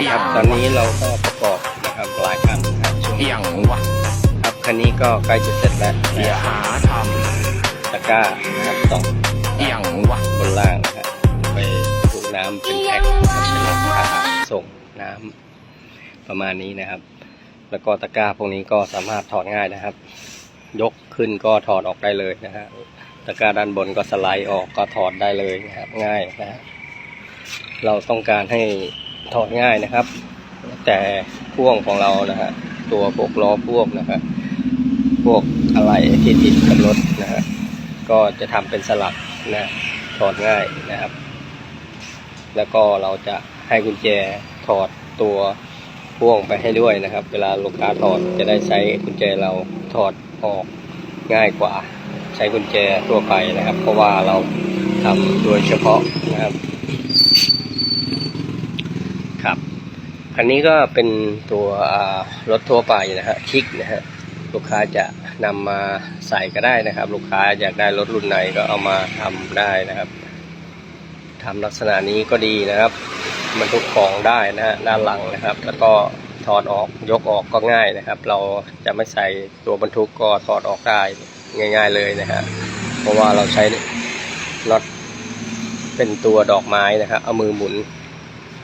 นี่ครับ ตอนนี้เราก็ประกอบนะครับหลายคันนะครับช่วงเอีนี้ยงวะครับคันนี้ก็ใกล้จะเสร็จแล้วอย่านะหาทตะกร้านะครับสองำเอียงวะบนล่างนะครับไปถูกน้ำเป็นแพ็คเป็นราคาส่งน้ำประมาณนี้นะครับ แล้วก็ตะกร้าพวกนี้ก็สามารถถอดง่ายนะครับ ยกขึ้นก็ถอดออกได้เลยนะฮะตะกร้าด้านบนก็สไลด์ออกก็ถอดได้เลยนะครับง่ายนะฮะเราต้องการให้ ถอดง่ายนะครับ แต่พ่วงของเรานะฮะตัวพวกล้อพ่วงนะครับพวกอะไรที่ติดกับรถนะฮะก็จะทำเป็นสลักนะถอดง่ายนะครับ แล้วก็เราจะให้กุญแจถอดตัวพ่วงไปให้ด้วยนะครับ เวลาลูกค้าถอดจะได้ใช้กุญแจเราถอดออกง่ายกว่า ใช้กุญแจทั่วไปนะครับ เพราะว่าเราทำโดยเฉพาะนะครับ คันนี้ก็เป็นตัวรถทั่วไปนะฮะคิกนะฮะลูกค้าจะนำมาใส่ก็ได้นะครับ ลูกค้าอยากได้รถรุ่นไหนก็เอามาทำได้นะครับทำลักษณะนี้ก็ดีนะครับบรรทุกของได้นะฮะด้านหลังนะครับ แล้วก็ถอดออกยกออกก็ง่ายนะครับ เราจะไม่ใส่ตัวบรรทุกก็ถอดออกได้ง่าย ๆเลยนะฮะเพราะว่าเราใช้น็อตเป็นตัวดอกไม้นะครับเอามือหมุน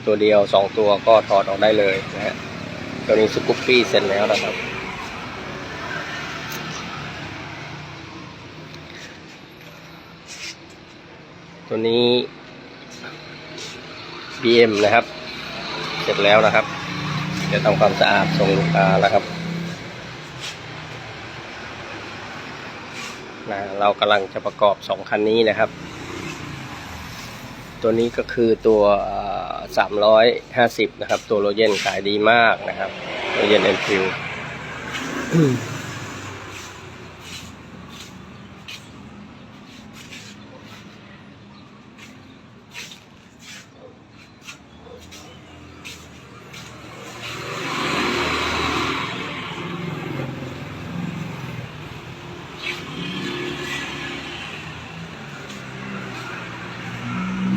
ตัวเดียวสองตัวก็ถอดออกได้เลยนะฮะตัวนี้สกุปปี้เสร็จแล้วนะครับ ตัวนี้ BM นะครับ เสร็จแล้วนะครับ จะทำความสะอาดส่งลูกค้าแล้วครับนะเรากำลังจะประกอบสองคันนี้นะครับ ตัวนี้ก็คือตัว สามร้อยห้าสิบนะครับ ตัวโรเยนขายดีมากนะครับ โรเยนเอ็นฟิว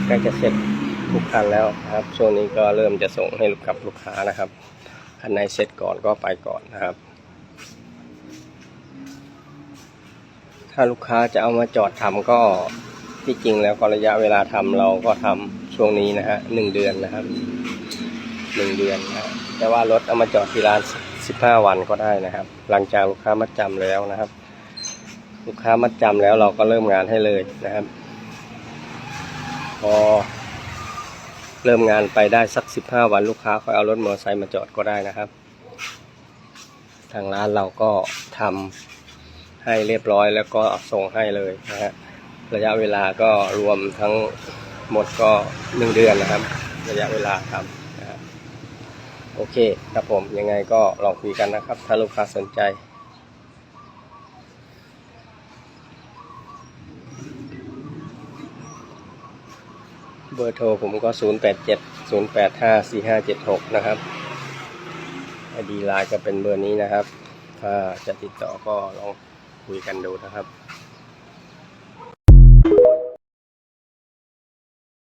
ใกล้จะเสร็จ ทุกคันแล้วนะครับ ช่วงนี้ก็เริ่มจะส่งให้กับลูกค้านะครับคันไหนเสร็จก่อนก็ไปก่อนนะครับ ถ้าลูกค้าจะเอามาจอดทำก็ที่จริงแล้วก็ระยะเวลาทำเราก็ทำช่วงนี้นะฮะหนึ่งเดือนนะครับหนึ่งเดือนนะฮะแต่ว่ารถเอามาจอดที่ร้านสิบห้าวันก็ได้นะครับ หลังจากลูกค้ามัดจำแล้วนะครับ ลูกค้ามัดจำแล้วเราก็เริ่มงานให้เลยนะครับ พอ เริ่มงานไปได้สักสิบห้าวันลูกค้าคอยเอารถมอเตอร์ไซค์มาจอดก็ได้นะครับ ทางร้านเราก็ทำให้เรียบร้อยแล้วก็ส่งให้เลยนะฮะระยะเวลาก็รวมทั้งหมดก็หนึ่งเดือนนะครับ ระยะเวลาทำนะฮะโอเคครับผมยังไงก็ลองคุยกันนะครับ ถ้าลูกค้าสนใจ เบอร์โทรผมก็ 0 8 7 0 8 5 4 5 7 6 นะครับไอดีไลน์ก็เป็นเบอร์นี้นะครับ ถ้าจะติดต่อก็ลองคุยกันดูนะครับ